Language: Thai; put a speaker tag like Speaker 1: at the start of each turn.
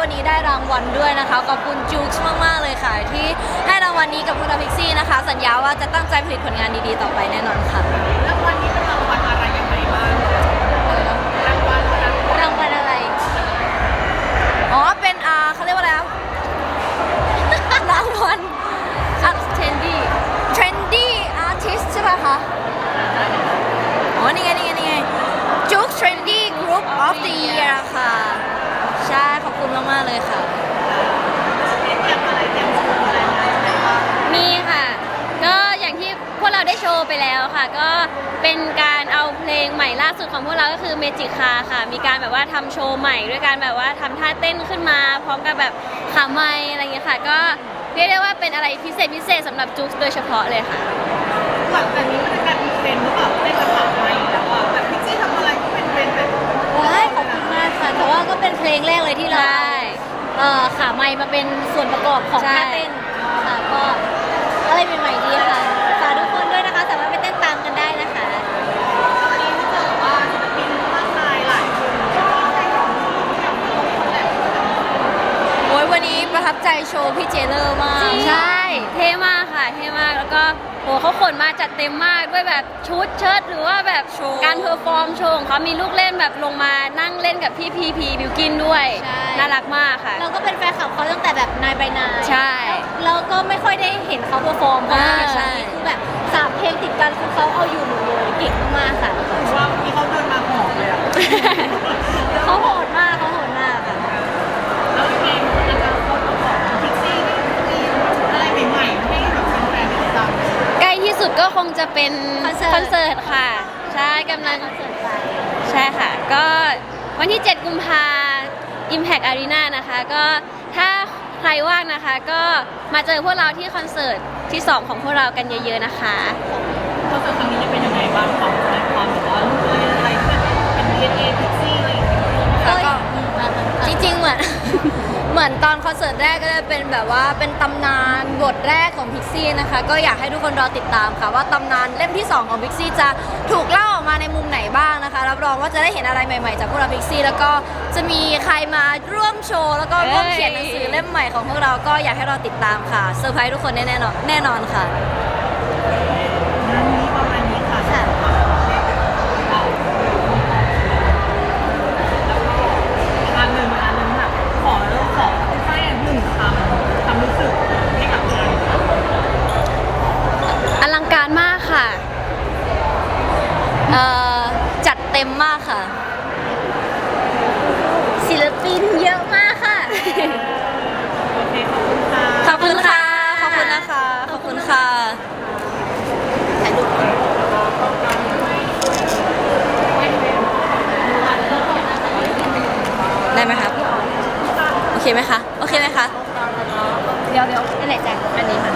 Speaker 1: วันนี้ได้รางวัลด้วยนะคะ ขอบคุณจูคมาก ๆ เลยค่ะ ที่ให้รางวัลนี้กับพุทธพิกซี่นะคะ สัญญาว่าจะตั้งใจผลิตผลงานดี ๆ ต่อไปแน่นอนค่ะ
Speaker 2: รางวัลนี้เป็นรางวัลอะไรยังไงบ้าง
Speaker 1: คุณมากๆเลยค่ะ
Speaker 2: เตรียมอะไรเตรียมโชว์อะไรมายังไงบ้าง
Speaker 3: มีค่ะ ก็อย่างที่พวกเราได้โชว์ไปแล้วค่ะ ก็เป็นการเอาเพลงใหม่ล่าสุดของพวกเราก็คือ Magic Car ค่ะ มีการแบบว่าทำโชว์ใหม่ด้วยการแบบว่าทำท่าเต้นขึ้นมา พร้อมกับแบบขาไม้อะไรอย่างเงี้ยค่ะ ก็เรียกได้ว่าเป็นอะไรพิเศษพิเศษสำหรับจุ๊กโดยเฉพาะเลยค่ะ
Speaker 2: หลังจากนี้มันจะกลายเป็นเทรนด์หรือเปล่าเต้นกระเป๋าไม้ ล
Speaker 1: งแรกเลยที่เรา
Speaker 3: ใช่
Speaker 1: เอ่อขาไม้มาเป็นส่วนประกอบของ
Speaker 3: ใช่
Speaker 1: ท่าเต้นค่ะก็อะไรใหม่ๆดีค่ะฝากทุกคนด้วยนะคะ สามารถไปเต้นตามกันได้นะคะ
Speaker 2: ตอนนี้ถ้าเกิดว่าศิลปินมากมายหลายคนก็ให้ของที่แบบคนแหละ
Speaker 1: โอ้ยวันนี้ประทับใจโชว์พี่เจเลอร์มาก
Speaker 3: ใช่ เท่มาก ค่ะเท่มาก แล้วก็โหเขาขนมาจัดเต็มมากด้วยแบบชุดเชิ้ตหรือว่าแบบ
Speaker 1: โชว์
Speaker 3: การเพอร์ฟอร์มโชว์ของเขามีลูกเล่นแบบลงมานั่งเล่นกับพี่พีพีบิวกินด้วย
Speaker 1: ใช่
Speaker 3: น่ารักมากค่ะ
Speaker 1: เราก็เป็นแฟนคลับเขาตั้งแต่แบบนายใบนาย
Speaker 3: ใช่
Speaker 1: เราก็ไม่ค่อยได้เห็นเขาเพอร์ฟอร์มเพราะว่า
Speaker 3: อ่าใช่
Speaker 1: คือแบบสามเพลงติดกันคือเขาเอาอยู่หมดเลยเก่งมากๆค่ะ
Speaker 2: ถือว่ามีเขาเดินมาหอมเลยอะ
Speaker 1: เขาโหดมากเขาโหดมากค่ะ
Speaker 2: แล้วยังไงอนาคตของพิกซี่นี่มีอะไรใหม่ๆให้แบบแฟนๆได้ติดตามไหม
Speaker 3: ใกล้ที่ สุดก็คงจะเป็น
Speaker 1: คอนเสิร์ต
Speaker 3: คอนเสิร์ตค่ะ ใช่กำลัง
Speaker 1: คอนเสิร์ตไป
Speaker 3: ใช่ค่ะ ก็วันที่ 7 กุมภา Impact Arena นะคะ ก็ถ้าใครว่างนะคะ ก็มาเจอพวกเราที่คอนเสิร์ตที่ 2 ของพวกเรากันเยอะๆนะคะ
Speaker 2: คอนเสิร์ตครั้งนี้จะเป็นยังไงบ้างของในความแบบว่าลูก อน
Speaker 1: ตอนคอนเสิร์ตแรกก็จะเป็นแบบว่าเป็นตำนานบทแรกของพิกซี่นะคะ ก็อยากให้ทุกคนรอติดตามค่ะ ว่าตำนานเล่มที่ 2 ของพิกซี่จะถูกเล่าออกมาในมุมไหนบ้างนะคะ รับรองว่าจะได้เห็นอะไรใหม่ๆ จากพวกเราพิกซี่แล้วก็จะมีใครมาร่วมโชว์ แล้วก็ร่วมเขียนหนังสือเล่มใหม่ของพวกเราก็อยากให้รอติดตามค่ะเซอร์ไพรส์ทุกคนแน่ๆนอนแน่นอนค่ะ
Speaker 2: เอ่
Speaker 3: อ
Speaker 1: จัดเต็มมากค่ะ ศิลปินเยอะมากค่ะ
Speaker 2: โอเคขอบคุณค่ะ
Speaker 1: ขอบคุณค่ะ ขอบคุณนะคะ ขอบคุณค่ะถ่ายรูปได้ไหมครับ โอเคไหมคะ โอเคไหมคะ
Speaker 3: เดี๋ยวเดี๋ยว
Speaker 1: อันไหนจ้ะอันนี้ค่ะ